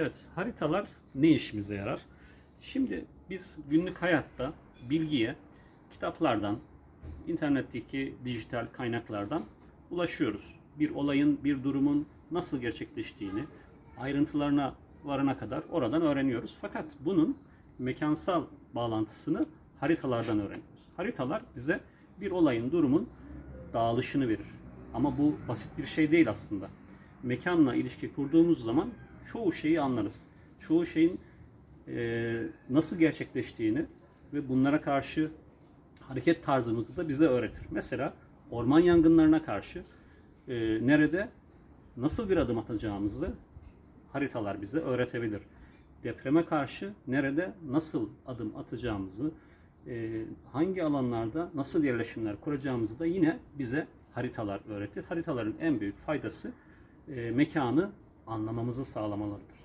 Evet, haritalar ne işimize yarar? Şimdi biz günlük hayatta bilgiye kitaplardan, internetteki dijital kaynaklardan ulaşıyoruz. Bir olayın, bir durumun nasıl gerçekleştiğini ayrıntılarına varana kadar oradan öğreniyoruz. Fakat bunun mekansal bağlantısını haritalardan öğreniyoruz. Haritalar bize bir olayın, durumun dağılışını verir. Ama bu basit bir şey değil aslında. Mekanla ilişki kurduğumuz zaman çoğu şeyi anlarız. Çoğu şeyin e, nasıl gerçekleştiğini ve bunlara karşı hareket tarzımızı da bize öğretir. Mesela orman yangınlarına karşı e, nerede nasıl bir adım atacağımızı haritalar bize öğretebilir. Depreme karşı nerede nasıl adım atacağımızı, e, hangi alanlarda nasıl yerleşimler kuracağımızı da yine bize haritalar öğretir. Haritaların en büyük faydası e, mekanı anlamamızı sağlamalarıdır.